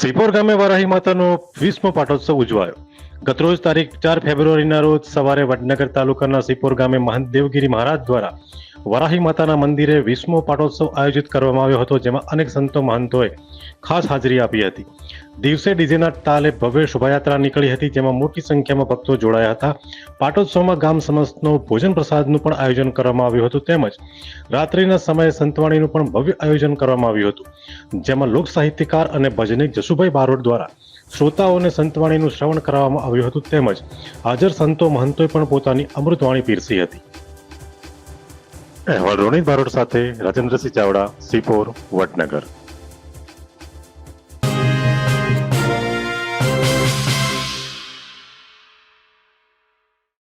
સિપોર ગામે વરાહી માતાનો વીસમો પાટોત્સવ ઉજવાયો. ગતરોજ તારીખ ચાર ફેબ્રુઆરીના રોજ સવારે વડનગર તાલુકાના સિપોર ગામે મહંત દેવગીરી મહારાજ દ્વારા વરાહી માતાના મંદિરે વીસમો પાટોત્સવ આયોજિત કરવામાં આવ્યો હતો, જેમાં અનેક સંતો મહંતોએ ખાસ હાજરી આપી હતી. દિવસે ડીજેના તાલે ભવ્ય શોભાયાત્રા નીકળી હતી, જેમાં મોટી સંખ્યામાં ભક્તો જોડાયા હતા. પાટોત્સવમાં ગામ સમસ્તનો ભોજન પ્રસાદનું પણ આયોજન કરવામાં આવ્યું હતું, તેમજ રાત્રિના સમયે સંતવાણીનું પણ ભવ્ય આયોજન કરવામાં આવ્યું હતું. જેમાં લોક સાહિત્યકાર અને ભજનિક જસુભાઈ બારોટ દ્વારા શ્રોતાઓને સંતવાણીનું શ્રવણ કરાવવામાં આવ્યું હતું તેમજ હાજર સંતો મહંતોએ પણ પોતાની અમૃતવાણી પીરસી હતી. અહેવાલ રોનિત બારોટ સાથે રાજેન્દ્રસિંહ ચાવડા, સિપોર, વડનગર.